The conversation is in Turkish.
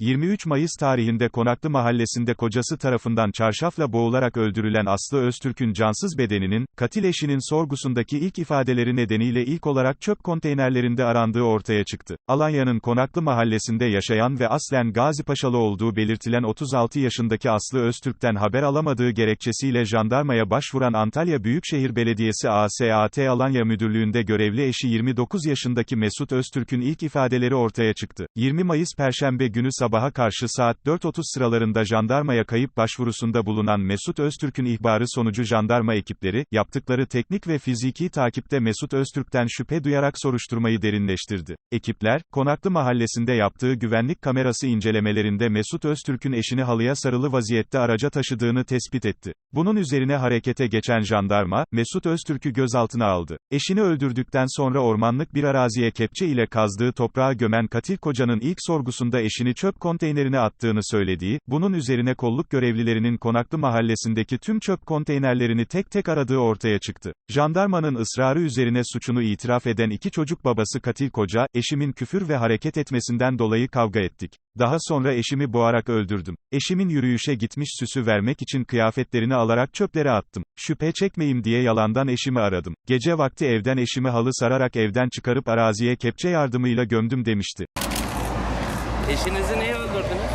23 Mayıs tarihinde Konaklı mahallesinde kocası tarafından çarşafla boğularak öldürülen Aslı Öztürk'ün cansız bedeninin, katil eşinin sorgusundaki ilk ifadeleri nedeniyle ilk olarak çöp konteynerlerinde arandığı ortaya çıktı. Alanya'nın Konaklı mahallesinde yaşayan ve aslen Gazipaşalı olduğu belirtilen 36 yaşındaki Aslı Öztürk'ten haber alamadığı gerekçesiyle jandarmaya başvuran Antalya Büyükşehir Belediyesi ASAT Alanya Müdürlüğü'nde görevli eşi 29 yaşındaki Mesut Öztürk'ün ilk ifadeleri ortaya çıktı. 20 Mayıs Perşembe günü sabaha karşı saat 4.30 sıralarında jandarmaya kayıp başvurusunda bulunan Mesut Öztürk'ün ihbarı sonucu jandarma ekipleri, yaptıkları teknik ve fiziki takipte Mesut Öztürk'ten şüphe duyarak soruşturmayı derinleştirdi. Ekipler, Konaklı mahallesinde yaptığı güvenlik kamerası incelemelerinde Mesut Öztürk'ün eşini halıya sarılı vaziyette araca taşıdığını tespit etti. Bunun üzerine harekete geçen jandarma, Mesut Öztürk'ü gözaltına aldı. Eşini öldürdükten sonra ormanlık bir araziye kepçe ile kazdığı toprağa gömen katil kocanın ilk sorgusunda eşini çöp konteynerine attığını söylediği, bunun üzerine kolluk görevlilerinin Konaklı mahallesindeki tüm çöp konteynerlerini tek tek aradığı ortaya çıktı. Jandarmanın ısrarı üzerine suçunu itiraf eden iki çocuk babası katil koca, eşimin küfür ve hareket etmesinden dolayı kavga ettik. Daha sonra eşimi boğarak öldürdüm. Eşimin yürüyüşe gitmiş süsü vermek için kıyafetlerini alarak çöplere attım. Şüphe çekmeyeyim diye yalandan eşimi aradım. Gece vakti evden eşimi halı sararak evden çıkarıp araziye kepçe yardımıyla gömdüm demişti. Eşinizi niye öldürdünüz?